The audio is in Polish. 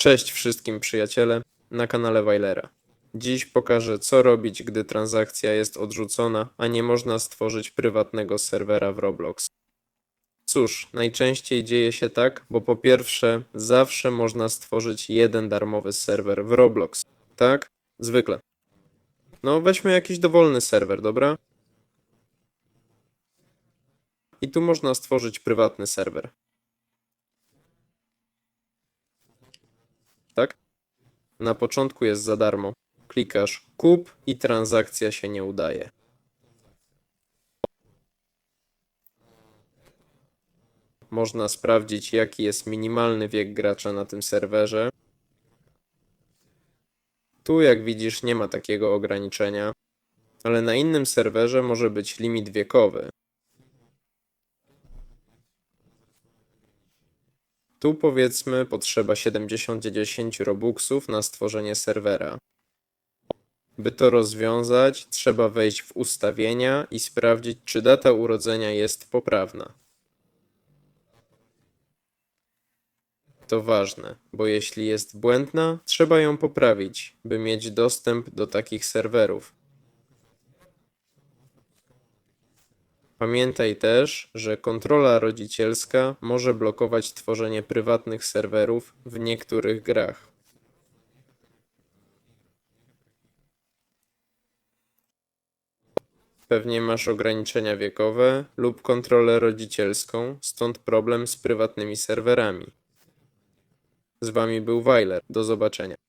Cześć wszystkim przyjaciele na kanale Wailera. Dziś pokażę co robić, gdy transakcja jest odrzucona, a nie można stworzyć prywatnego serwera w Roblox. Cóż, najczęściej dzieje się tak, bo po pierwsze, zawsze można stworzyć jeden darmowy serwer w Roblox. Tak? Zwykle. No, weźmy jakiś dowolny serwer, dobra? I tu można stworzyć prywatny serwer. Tak? Na początku jest za darmo. Klikasz kup i transakcja się nie udaje. Można sprawdzić, jaki jest minimalny wiek gracza na tym serwerze. Tu, jak widzisz, nie ma takiego ograniczenia, ale na innym serwerze może być limit wiekowy. Tu powiedzmy potrzeba 70 robuxów na stworzenie serwera. By to rozwiązać, trzeba wejść w ustawienia i sprawdzić, czy data urodzenia jest poprawna. To ważne, bo jeśli jest błędna, trzeba ją poprawić, by mieć dostęp do takich serwerów. Pamiętaj też, że kontrola rodzicielska może blokować tworzenie prywatnych serwerów w niektórych grach. Pewnie masz ograniczenia wiekowe lub kontrolę rodzicielską, stąd problem z prywatnymi serwerami. Z wami był Weiler. Do zobaczenia.